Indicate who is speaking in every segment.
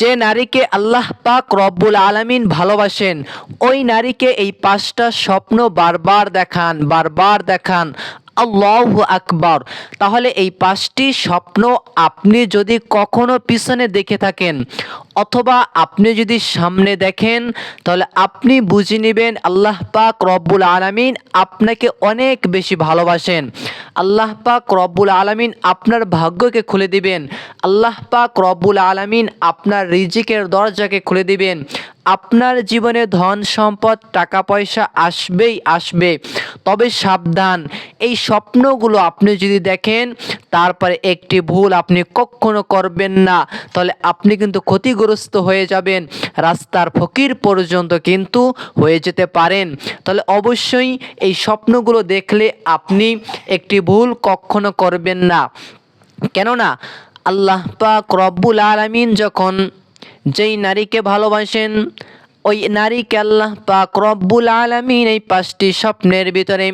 Speaker 1: যে নারীকে আল্লাহ পাক রব্বুল আলমিন ভালোবাসেন, ওই নারীকে এই পাঁচটা স্বপ্ন বারবার দেখান বারবার দেখান। আল্লাহ আকবর। তাহলে এই পাঁচটি স্বপ্ন আপনি যদি কখনো পিছনে দেখে থাকেন অথবা আপনি যদি সামনে দেখেন, তাহলে আপনি বুঝে নেবেন আল্লাহ পাক রব্বুল আলামিন আপনাকে অনেক বেশি ভালোবাসেন। আল্লাহ পাক রব্বুল আলামিন আপনার ভাগ্যকে খুলে দিবেন। আল্লাহ পাক রব্বুল আলামিন আপনার রিজিকের দরজাকে খুলে দিবেন। আপনার জীবনে ধন সম্পদ, টাকা পয়সা আসবেই আসবে। তবে সাবধান। এই স্বপ্নগুলো আপনি যদি দেখেন, তারপরে একটি ভুল আপনি কখনো করবেন না। তাহলে আপনি কিন্তু ক্ষতিগ্রস্ত হয়ে যাবেন। রাস্তার ফকির পর্যন্ত কিন্তু হয়ে যেতে পারেন। তাহলে অবশ্যই এই স্বপ্নগুলো দেখলে আপনি একটি ভুল কখনো করবেন না। কেননা আল্লাহ পাক রব্বুল আলামিন যখন যেই নারীকে ভালোবাসেন ওই নারীকে আল্লাহ পাক রব্বুল আলামিন এই পাঁচটি স্বপ্নের ভিতরে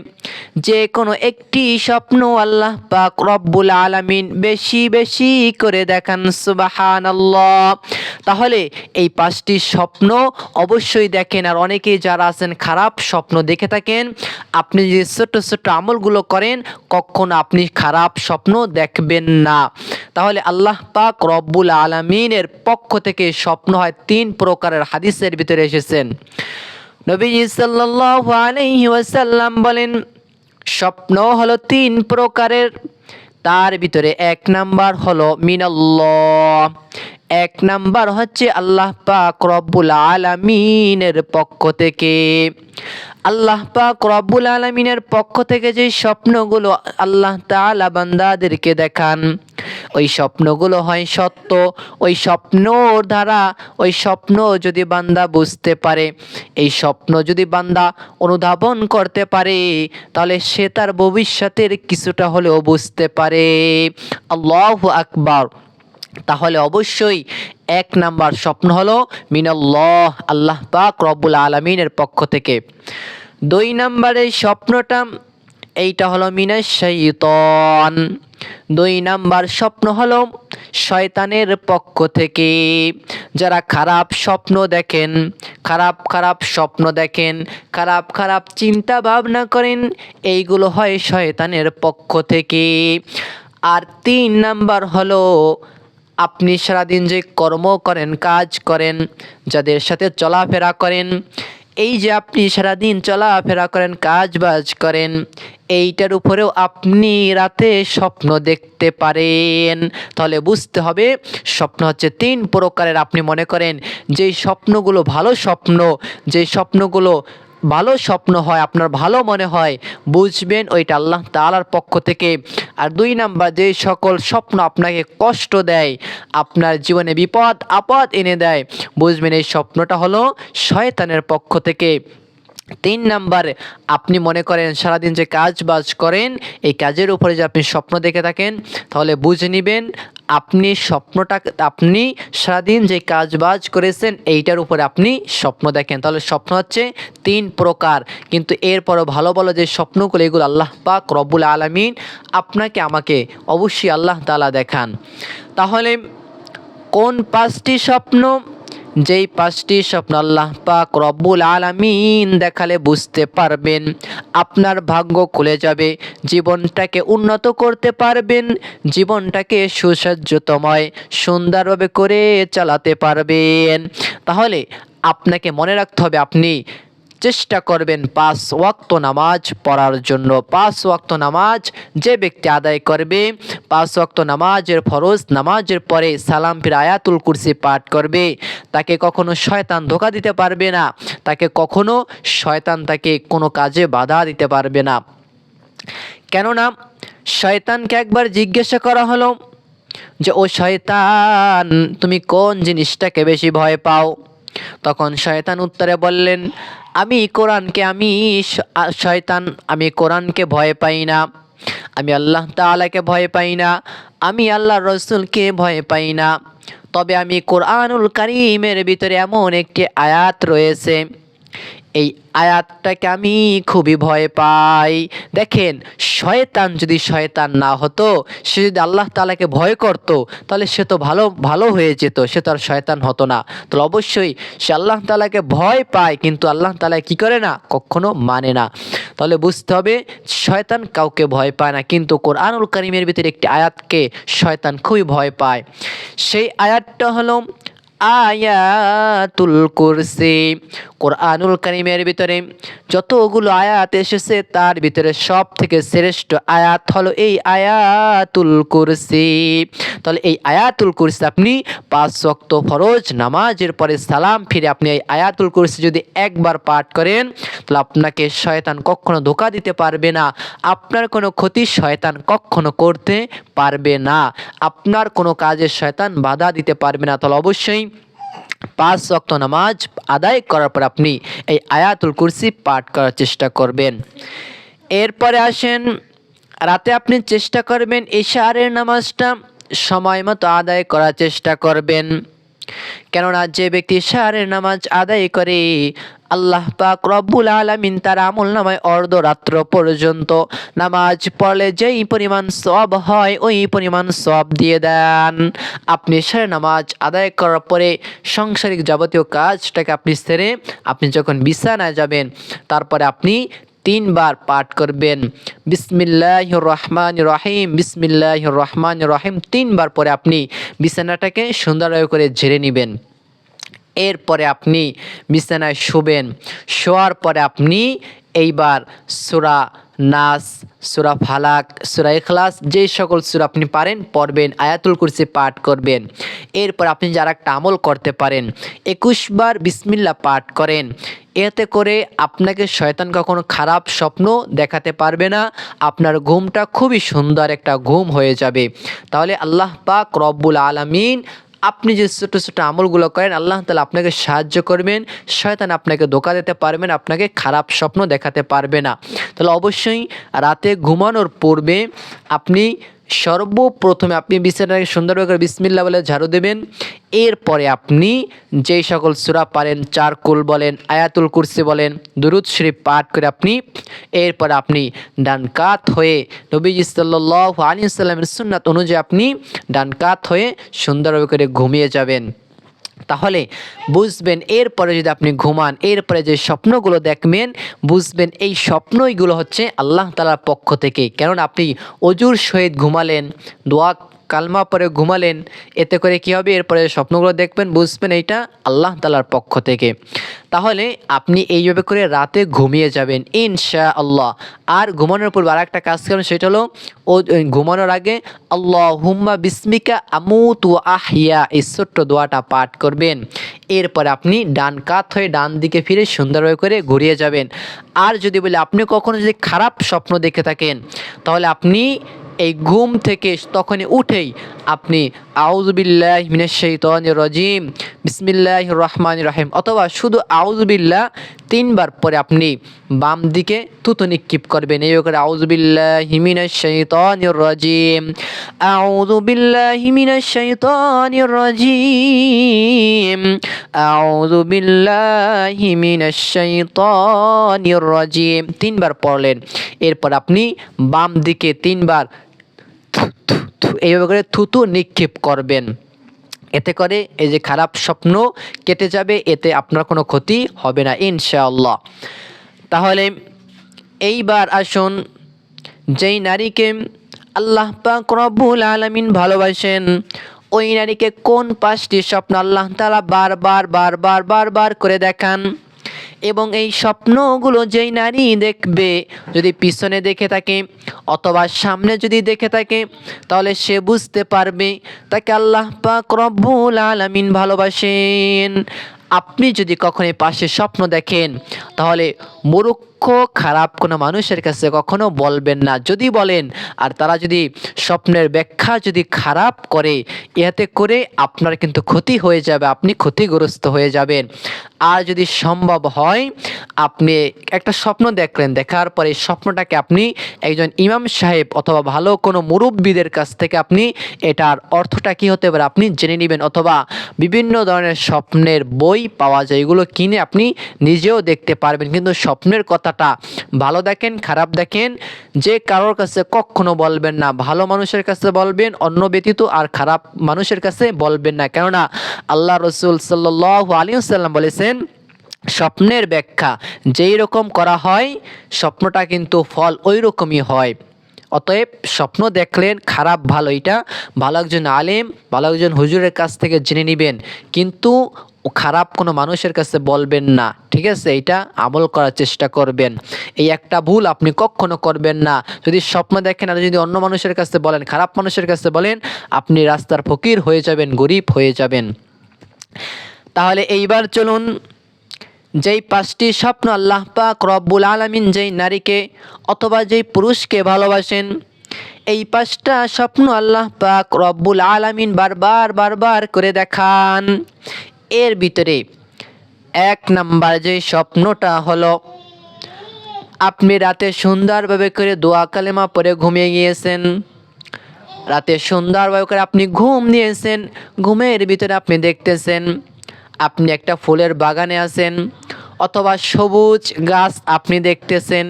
Speaker 1: যে কোনো একটি স্বপ্ন আল্লাহ পাক রব্বুল আলামিন বেশি বেশি করে দেখান, সুবাহানাল্লাহ। তাহলে এই পাঁচটি স্বপ্ন অবশ্যই দেখেন, আর অনেকেই যারা আছেন খারাপ স্বপ্ন দেখে থাকেন, আপনি যে ছোট্ট ছোট্ট আমলগুলো করেন, কখনো আপনি খারাপ স্বপ্ন দেখবেন না। তাহলে আল্লাহ পাক রব্বুল আলমিনের পক্ষ থেকে স্বপ্ন হয় তিন প্রকারের হাদিসের ভিতরে এসেছেন। আলাইহি ওয়াসাল্লাম বলেন, স্বপ্ন হলো তিন প্রকারের। তার ভিতরে এক নাম্বার হলো মিনাল্লাহ। এক নাম্বার হচ্ছে আল্লাহ পাক রব্বুল আলামিনের পক্ষ থেকে। আল্লাহ পাক রব্বুল আলামিনের পক্ষ থেকে যে স্বপ্নগুলো আল্লাহ তাআলা বান্দাদেরকে দেখান, ওই স্বপ্নগুলো হয় সত্য, ওই স্বপ্নর দ্বারা ওই স্বপ্ন যদি বান্দা বুঝতে পারে, এই স্বপ্ন যদি বান্দা অনুধাবন করতে পারে, তাহলে সে তার ভবিষ্যতের কিছুটা হলেও বুঝতে পারে। আল্লাহ আকবার। তাহলে অবশ্যই এক নাম্বার স্বপ্ন হলো মিনাল্লাহ, আল্লাহ পাক রব্বুল আলমিনের পক্ষ থেকে। দুই নাম্বারে স্বপ্নটা, এইটা হলো মিনাশ শাইতান দুই নাম্বার স্বপ্ন হলো শয়তানের পক্ষ থেকে। যারা খারাপ স্বপ্ন দেখেন, খারাপ খারাপ স্বপ্ন দেখেন, খারাপ খারাপ চিন্তা ভাবনা করেন, এইগুলো হয় শয়তানের পক্ষ থেকে। আর তিন নাম্বার হলো আপনি সারাদিন যে কর্ম করেন, কাজ করেন, যাদের সাথে চলাফেরা করেন, এই যে আপনি সারাদিন চলাফেরা করেন, কাজ বাজ করেন, এইটার উপরেও আপনি রাতে স্বপ্ন দেখতে পারেন। তাহলে বুঝতে হবে, স্বপ্ন হচ্ছে তিন প্রকারের। আপনি মনে করেন, যেই স্বপ্নগুলো ভালো স্বপ্ন, যেই স্বপ্নগুলো ভালো স্বপ্ন হয়, আপনার ভালো মনে হয়, বুঝবেন, ওইটা আল্লাহ তালার পক্ষ থেকে। আর দুই নাম্বার, যে সকল স্বপ্ন আপনাকে কষ্ট দেয়, আপনার জীবনে বিপদ, আপদ এনে দেয়, বুঝবেন এই স্বপ্নটা হলো শয়তানের পক্ষ থেকে। তিন নাম্বার, আপনি মনে করেন সারাদিন যে কাজ বাজ করেন, এই কাজের উপরে যে আপনি স্বপ্ন দেখে থাকেন, তাহলে বুঝে নেবেন আপনি স্বপ্নটা, আপনি সারাদিন যে কাজ বাজ করেছেন, এইটার উপরে আপনি স্বপ্ন দেখেন। তাহলে স্বপ্ন হচ্ছে তিন প্রকার। কিন্তু এরপরও ভালো ভালো যে স্বপ্নগুলো, এগুলো আল্লাহ পাক রবুল আলমিন আপনাকে, আমাকে অবশ্যই আল্লাহ তালা দেখান। তাহলে কোন পাঁচটি স্বপ্ন যেই পাঁচটি স্বপ্ন আল্লাহ পাক রব্বুল আলামিন দেখালে বুঝতে পারবেন, আপনার ভাগ্য খুলে যাবে, জীবনটাকে উন্নত করতে পারবেন, জীবনটাকে সুসজ্জিতময়, সুন্দরভাবে করে চালাতে পারবেন। তাহলে আপনাকে মনে রাখতে হবে আপনি চেষ্টা করবেন পাঁচ ওয়াক্ত নামাজ পড়ার জন্য। পাঁচ ওয়াক্ত নামাজ যে ব্যক্তি আদায় করবে, পাঁচ ওয়াক্ত নামাজের ফরজ, নামাজের পরে সালাম ফির আয়াতুল কুরসি পাঠ করবে। তাকে কখনো শয়তান ধোকা দিতে পারবে না, তাকে কখনো শয়তান তাকে কোনো কাজে বাধা দিতে পারবে না। কেননা শয়তানকে একবার জিজ্ঞাসা করা হলো যে, ও শয়তান, তুমি কোন জিনিসটাকে বেশি ভয় পাও? তখন শয়তান উত্তরে বললেন আমি কোরআনকে, আমি শয়তান, আমি কোরআনকে ভয় পাই না। আমি আল্লাহ তালাকে ভয় পাই না। আমি আল্লাহ রসুলকে ভয় পাই না। তবে আমি কোরআনুল কারিমের ভিতরে এমন একটি আয়াত রয়েছে। এই আয়াতটাকে আমি খুবই ভয় পাই। দেখেন, শয়তান যদি শয়তান না হতো, সে যদি আল্লাহ তালাকে ভয় করত, তাহলে সে তো ভালো ভালো হয়ে যেত, সে তো আর শয়তান হতো না। তাহলে অবশ্যই সে আল্লাহ তালাকে ভয় পায়, কিন্তু আল্লাহ তালা কি করে না? কখনো মানে না। তাহলে বুঝতে হবে, শয়তান কাউকে ভয় পায় না, কিন্তু কোরআনুল করিমের ভিতরে একটি আয়াতকে শয়তান খুবই ভয় পায়। সেই আয়াতটা হলো আয়াতুল কুরসি, কোরআনুল করিমের ভিতরে যতগুলো আয়াত এসেছে, তার ভিতরে সব থেকে শ্রেষ্ঠ আয়াত হলো এই আয়াতুল কুরসি। তাহলে এই আয়াতুল কুরসি আপনি পাঁচ শক্ত ফরজ নামাজের পরে সালাম ফিরে আপনি এই আয়াতুল কুরসি যদি একবার পাঠ করেন, তাহলে আপনাকে শয়তান কখনো ধোকা দিতে পারবে না। আপনার কোনো ক্ষতি শয়তান কখনো করতে পারবে না। আপনার কোনো কাজে শয়তান বাধা দিতে পারবে না। তাহলে অবশ্যই পাঁচ শক্ত নামাজ আদায় করার পর আপনি এই আয়াতুল কুরসি পাঠ করার চেষ্টা করবেন। এরপরে আসেন, রাতে আপনি চেষ্টা করবেন ইশারের নামাজটা সময় মতো আদায় করার চেষ্টা করবেন। কেননা যে ব্যক্তি শাহরের নামাজ আদায় করে আল্লাহ পাক রব্বুল আলামিন তার আমল নামায় অর্ধরাত্র পর্যন্ত নামাজ পড়লে যেই পরিমাণ সব হয়, ওই পরিমাণ সব দিয়ে দেন। আপনি সারে নামাজ আদায় করার পরে সাংসারিক যাবতীয় কাজটাকে আপনি সেরে আপনি যখন বিছানায় যাবেন, তারপরে আপনি তিনবার পাঠ করবেন। বিসমিল্লাহ রহমান রহিম বিসমিল্লাহ রহমান রহিম, তিনবার পরে আপনি বিছানাটাকে সুন্দর করে ঝেড়ে নেবেন। এরপরে আপনি বিছানায় শুবেন। শোয়ার পরে আপনি এইবার সুরা নাস, সুরা ফালাক, সুরা ইখলাস যেই সকল সুরা আপনি পারেন পড়বেন, আয়াতুল কুরসি পাঠ করবেন। এরপর আপনি যারা একটা আমল করতে পারেন একুশবার বিসমিল্লা পাঠ করেন। এতে করে আপনাকে শয়তান কখনো খারাপ স্বপ্ন দেখাতে পারবে না, আপনার ঘুমটা খুবই সুন্দর একটা ঘুম হয়ে যাবে। তাহলে আল্লাহ পাক রব্বুল আলামিন আপনি যে ছোটো ছোটো আমলগুলো করেন, আল্লাহ তালা আপনাকে সাহায্য করবেন। শয়তান আপনাকে ধোকা দিতে পারবেন আপনাকে খারাপ স্বপ্ন দেখাতে পারবে না। তাহলে অবশ্যই রাতে ঘুমানোর পূর্বে আপনি সর্বপ্রথমে আপনি বিছানাকে সুন্দরভাবে করে বিসমিল্লা বলে ঝাড়ু দেবেন। এরপরে আপনি যেই সকল সুরা পারেন, চারকুল বলেন, আয়াতুল কুরসি বলেন, দুরুদ শরীফ পাঠ করে আপনি এরপর আপনি ডান কাত হয়ে নবীজি ইসাল্লাহ আলী ইসলামের সুন্নাত অনুযায়ী আপনি ডান কাত হয়ে সুন্দরভাবে করে ঘুমিয়ে যাবেন। তাহলে বুঝবেন এরপরে যদি আপনি ঘুমান, এরপরে যে স্বপ্নগুলো দেখবেন, বুঝবেন এই স্বপ্নইগুলো হচ্ছে আল্লাহ তালার পক্ষ থেকে। কেননা আপনি অজুর সহিত ঘুমালেন, দোয়া কালমা পরে ঘুমালেন। এতে করে কি হবে? এরপরে স্বপ্নগুলো দেখবেন, বুঝবেন এইটা আল্লাহ তালার পক্ষ থেকে। তাহলে আপনি এইভাবে করে রাতে ঘুমিয়ে যাবেন ইনশা আল্লাহ আর ঘুমানোর পূর্বে আর একটা কাজ করেন, সেটা হলো, ও ঘুমানোর আগে আল্লাহ হুম্মা বিস্মিকা আমুত ও আহিয়া এই ছোট্ট দোয়াটা পাঠ করবেন। এরপরে আপনি ডান কাত হয়ে ডান দিকে ফিরে সুন্দরভাবে করে ঘুরিয়ে যাবেন। আর যদি বলে, আপনি কখনো যদি খারাপ স্বপ্ন দেখে থাকেন, তাহলে আপনি এই ঘুম থেকে তখনই উঠেই আপনি আউজবিল্লাহ মিনাশাইতান রজিম বিসমিল্লাহ রহমান রহিম, অথবা শুধু আউজবিল্লাহ তিনবার পরে আপনি বাম দিকে তুতো নিক্ষিপ করবেন। এই করে আউজবিল্লাহ মিনাশাইতান রজিম। আউজবিল্লাহ মিনাশাইতান রজিম। আউজবিল্লাহ মিনাশাইতান রজিম। তিনবার পড়লেন। এরপর আপনি বাম দিকে তিনবার এইভাবে করে থুতু নিক্ষেপ করবেন। এতে করে এই যে খারাপ স্বপ্ন কেটে যাবে, এতে আপনার কোনো ক্ষতি হবে না, ইনশাআল্লাহ। তাহলে এইবার আসুন, যেই নারীকে আল্লাহ পাক রব্বুল আলামিন ভালোবাসেন, ওই নারীকে কোন পাঁচটি স্বপ্ন আল্লাহ তালা বারবার বারবার বারবার করে দেখান? এবং এই স্বপ্নগুলো যেই নারী দেখবে, যদি পিছনে দেখে থাকে অথবা সামনে যদি দেখে থাকে, তাহলে সে বুঝতে পারবে, তাকে আল্লাহ পাক রব্বুল আলামিন ভালোবাসেন। আপনি যদি কখনো পাশে স্বপ্ন দেখেন, তাহলে মুরুক্ষ খারাপ কোনো মানুষের কাছে কখনো বলবেন না। যদি বলেন, আর তারা যদি স্বপ্নের ব্যাখ্যা যদি খারাপ করে ইহাতে করে আপনার কিন্তু ক্ষতি হয়ে যাবে, আপনি ক্ষতিগ্রস্ত হয়ে যাবেন। আর যদি সম্ভব হয়, আপনি একটা স্বপ্ন দেখলেন, দেখার পরে স্বপ্নটাকে আপনি একজন ইমাম সাহেব অথবা ভালো কোনো মুরব্বীদের কাছ থেকে আপনি এটার অর্থটা কী হতে পারে আপনি জেনে নেবেন, অথবা বিভিন্ন ধরনের স্বপ্নের বই পাওয়া যায়, এগুলো কিনে আপনি নিজেও দেখতে পারবেন। কিন্তু স্বপ্নের কথাটা। ভালো দেখেন, খারাপ দেখেন, যে কারোর কাছে কখনো বলবেন না। ভালো মানুষের কাছে বলবেন, অন্য ব্যতীত আর খারাপ মানুষের কাছে বলবেন না। কেননা আল্লাহ রসুল সাল্লাহ আলিয়াল্লাম বলেছেন, স্বপ্নের ব্যাখ্যা যেই রকম করা হয়, স্বপ্নটা কিন্তু ফল ওই রকমই হয়। অতএব স্বপ্ন দেখলেন, খারাপ ভালো, এটা ভালো একজন আলেম, ভালো একজন হুজুরের কাছ থেকে জেনে নেবেন। কিন্তু খারাপ কোনো মানুষের কাছে বলবেন না, ঠিক আছে? এটা আমল করার চেষ্টা করবেন। এই একটা ভুল আপনি কখনো করবেন না। যদি স্বপ্ন দেখেন, আর যদি অন্য মানুষের কাছে বলেন, খারাপ মানুষের কাছে বলেন, আপনি রাস্তার ফকির হয়ে যাবেন, গরিব হয়ে যাবেন। তাহলে এইবার চলুন যেই পাঁচটি স্বপ্ন আল্লাহ পাক রব্বুল আলমিন যেই নারীকে অথবা যেই পুরুষকে ভালোবাসেন, এই পাঁচটা স্বপ্ন আল্লাহ পাক রব্বুল আলমিন বারবার বারবার করে দেখান। এর ভিতরে এক নাম্বার যে স্বপ্নটা হলো, আপনি রাতে সুন্দরভাবে করে দোয়া কালেমা পরে ঘুমিয়ে গিয়েছেন। রাতে সুন্দরভাবে করে আপনি ঘুম নিয়েছেন, ঘুমের ভিতরে আপনি দেখতেছেন, আপনি একটা ফুলের বাগানে আছেন অথবা সবুজ গাছ আপনি দেখতেছেন,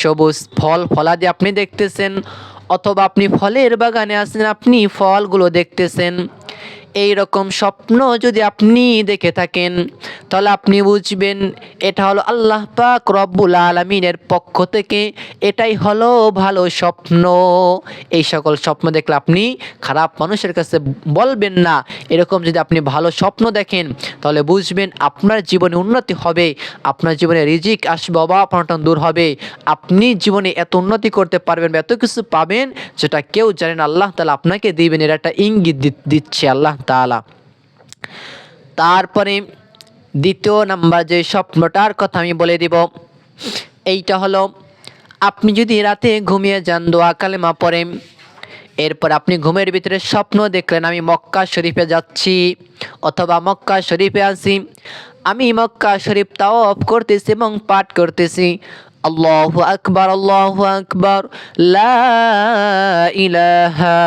Speaker 1: সবুজ ফল, ফলাদি আপনি দেখতেছেন, অথবা আপনি ফলের বাগানে আছেন, আপনি ফলগুলো দেখতেছেন। এই রকম স্বপ্ন যদি আপনি দেখে থাকেন, তাহলে আপনি বুঝবেন এটা হলো আল্লাহ পাক রব্বুল আলমিনের পক্ষ থেকে এটাই হলো ভালো স্বপ্ন। এই সকল স্বপ্ন দেখলে আপনি খারাপ মানুষের কাছে বলবেন না। এরকম যদি আপনি ভালো স্বপ্ন দেখেন, তাহলে বুঝবেন আপনার জীবনে উন্নতি হবে, আপনার জীবনে রিজিক আসবে, অভাব অনটন দূর হবে। আপনি জীবনে এত উন্নতি করতে পারবেন বা এত কিছু পাবেন, যেটা কেউ জানেন আল্লাহ তালা আপনাকে দিবেন। এর একটা ইঙ্গিত দিচ্ছে আল্লাহ তালা তারপরে দ্বিতীয় নাম্বার যে স্বপ্নটার কথা আমি বলে দিব, এইটা হলো, আপনি যদি রাতে ঘুমিয়ে যান, দোয়া কালেমা পড়েন, এরপর আপনি ঘুমের ভিতরে স্বপ্ন দেখলেন, আমি মক্কা শরীফে যাচ্ছি, অথবা মক্কা শরীফে আছি, আমি মক্কা শরীফ তাও অফ করতেছি এবং পাঠ করতেছি, আল্লাহ আকবার আল্লাহ আকবার ইলাহা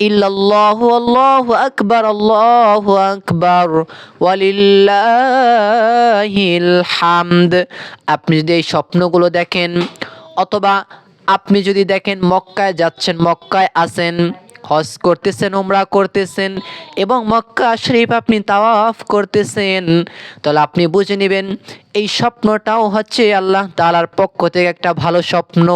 Speaker 1: ইল্লাল্লাহু আল্লাহু আকবার আল্লাহু আকবার। ওয়ালিল্লাহিল হামদ। আপনি যদি এই স্বপ্নগুলো দেখেন, অথবা আপনি যদি দেখেন মক্কায় যাচ্ছেন, মক্কায় আসেন হজ করতেছেন ওমরা করতেছেন, এবং মক্কা শরীফ আপনি তাওয়াফ করতেছেন, তাহলে আপনি বুঝে নেবেন এই স্বপ্নটাও হচ্ছে আল্লাহ তালার পক্ষ থেকে একটা ভালো স্বপ্ন।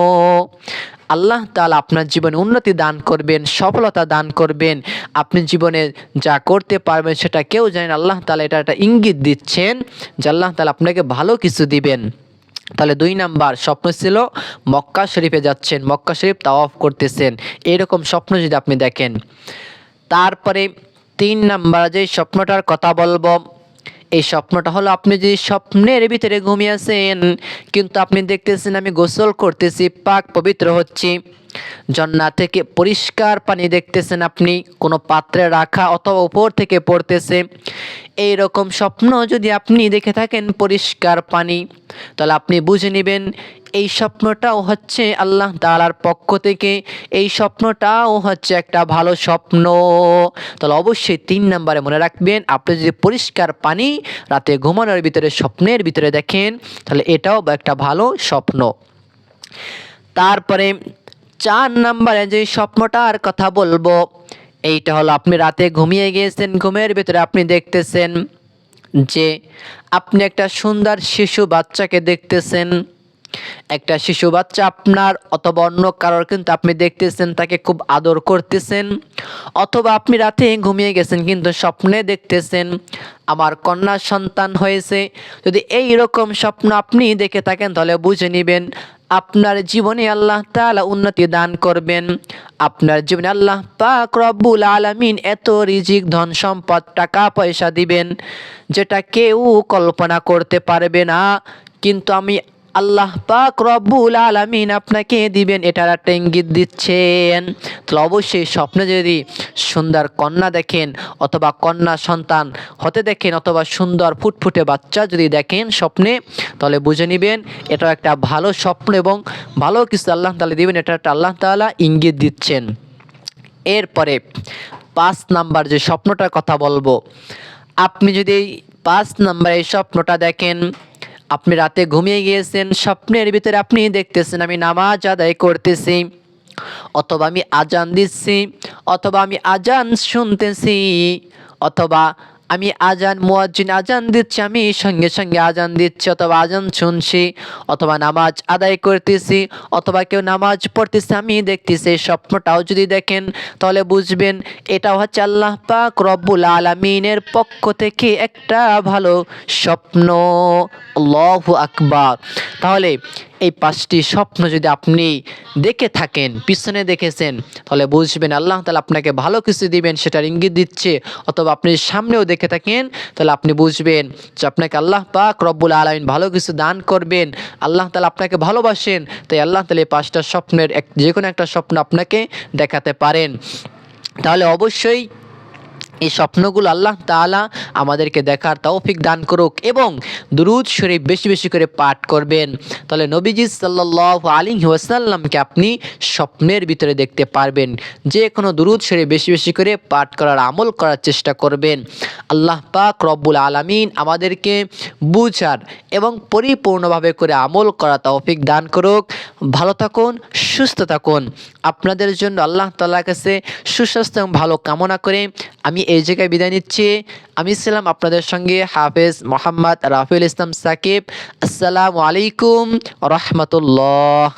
Speaker 1: আল্লাহ তালা আপনার জীবনে উন্নতি দান করবেন, সফলতা দান করবেন। আপনি জীবনে যা করতে পারবেন সেটা কেউ জানেন আল্লাহ তালা এটা একটা ইঙ্গিত দিচ্ছেন যে আল্লাহ তালা আপনাকে ভালো কিছু দিবেন। তাহলে দুই নাম্বার, স্বপ্ন ছিল মক্কা শরীফে যাচ্ছেন, মক্কা শরীফ তাওয়াফ করতেছেন। এরকম স্বপ্ন যদি আপনি দেখেন। তারপরে তিন নাম্বার, যে স্বপ্নটার কথা বলব এই স্বপ্নটা হলো, আপনি যদি স্বপ্নের ভিতরে ঘুমিয়ে আছেন, কিন্তু আপনি দেখতেছেন, আমি গোসল করতেছি, পাক পবিত্র হচ্ছি। জন্না থেকে পরিষ্কার পানি দেখতেছেন আপনি, কোনো পাত্রে রাখা অথবা উপর থেকে পড়তেছে। এই রকম স্বপ্ন যদি আপনি দেখে থাকেন পরিষ্কার পানি, তাহলে আপনি বুঝে নেবেন এই স্বপ্নটাও হচ্ছে আল্লাহ তালার পক্ষ থেকে, এই স্বপ্নটাও হচ্ছে একটা ভালো স্বপ্ন। তাহলে অবশ্যই তিন নম্বরে মনে রাখবেন, আপনি যদি পরিষ্কার পানি রাতে ঘুমানোর ভিতরে, স্বপ্নের ভিতরে দেখেন, তাহলে এটাও একটা ভালো স্বপ্ন। তারপরে চার নম্বরে যে স্বপ্নটার কথা বলব এইটা হলো, আপনি রাতে ঘুমিয়ে গিয়েছেন, ঘুমের ভিতরে আপনি দেখতেছেন যে আপনি একটা সুন্দর শিশু বাচ্চাকে দেখতেছেন। একটা শিশু বাচ্চা আপনার অথবা অন্য কারোর কিন্তু আপনি দেখতেছেন, তাকে খুব আদর করতেছেন। অথবা আপনি রাতে ঘুমিয়ে গেছেন, কিন্তু স্বপ্নে দেখতেছেন, আমার কন্যা সন্তান হয়েছে। যদি এই রকম স্বপ্ন আপনি দেখে থাকেন, তাহলে বুঝে নেবেন আপনার জীবনে আল্লাহ তালা উন্নতি দান করবেন। আপনার জীবনে আল্লাহ পাক রব্বুল আলমিন এত রিজিক, ধন সম্পদ, টাকা পয়সা দিবেন, যেটা কেউ কল্পনা করতে পারবে না। কিন্তু আমি আল্লাহ পাক রব্বুল আলামিন আপনাকে দিবেন, এটার একটা ইঙ্গিত দিচ্ছেন। তাহলে অবশ্যই স্বপ্নে যদি সুন্দর কন্যা দেখেন অথবা কন্যা সন্তান হতে দেখেন অথবা সুন্দর ফুটফুটে বাচ্চা যদি দেখেন স্বপ্নে, তাহলে বুঝে নেবেন এটাও একটা ভালো স্বপ্ন এবং ভালো কিছু আল্লাহ তাআলা দিবেন এটা একটা আল্লাহ তাআলা ইঙ্গিত দিচ্ছেন। এরপরে পাঁচ নাম্বার যে স্বপ্নটার কথা বলব, আপনি যদি পাঁচ নাম্বার এই স্বপ্নটা দেখেন আপনি রাতে ঘুমিয়ে গিয়েছেন, স্বপ্নের ভিতরে আপনি দেখতেছেন, আমি নামাজ আদায় করতেছি, অথবা আমি আজান দিচ্ছি, অথবা আমি আজান শুনতেছি, অথবা আমি আজান মুয়াজ্জিন, আজান দিচ্ছি আমি, সঙ্গে সঙ্গে আজান দিচ্ছি অথবা আজান শুনছি অথবা নামাজ আদায় করতেছি অথবা কেউ নামাজ পড়তেছে আমি দেখতেছি স্বপ্নটাও যদি দেখেন তাহলে বুঝবেন এটা হচ্ছে আল্লাহ পাক রব্বুল আলামিনের পক্ষ থেকে একটা ভালো স্বপ্ন। আল্লাহু আকবার। তাহলে এই পাঁচটি স্বপ্ন যদি আপনি দেখে থাকেন, পিছনে দেখেছেন, তাহলে বুঝবেন আল্লাহ তালা আপনাকে ভালো কিছু দিবেন, সেটার ইঙ্গিত দিচ্ছে। অথবা আপনি সামনেও দেখে থাকেন, তাহলে আপনি বুঝবেন যে আপনাকে আল্লাহ পাক রব্বুল আলমিন ভালো কিছু দান করবেন, আল্লাহ তালা আপনাকে ভালোবাসেন, তাই আল্লাহ তালা এই পাঁচটা স্বপ্নের এক যে কোনো একটা স্বপ্ন আপনাকে দেখাতে পারেন। তাহলে অবশ্যই এই স্বপ্নগুলো আল্লাহ তাআলা আমাদেরকে দেখার তৌফিক দান করুক এবং দুরুদ শরীফ বেশি বেশি করে পাঠ করবেন। তাহলে নবীজি সাল্লাল্লাহু আলাইহি ওয়াসাল্লামকে আপনি স্বপ্নের ভিতরে দেখতে পারবেন। যে কোনো দুরুদ শরীফ বেশি বেশি করে পাঠ করার আমল করার চেষ্টা করবেন। আল্লাহ পাক রব্বুল আলামিন আমাদেরকে বুঝার এবং পরিপূর্ণভাবে করে আমল করা তৌফিক দান করুক। ভালো থাকুন, সুস্থ থাকুন। আপনাদের জন্য আল্লাহ তাআলার কাছে সুস্বাস্থ্য এবং ভালো কামনা করে আমি এই জায়গায় বিদায় নিচ্ছি। আমি ছিলাম আপনাদের সঙ্গে হাফেজ মোহাম্মদ রাফিউল ইসলাম সাকিব। আসসালামু আলাইকুম রহমতুল্লাহ।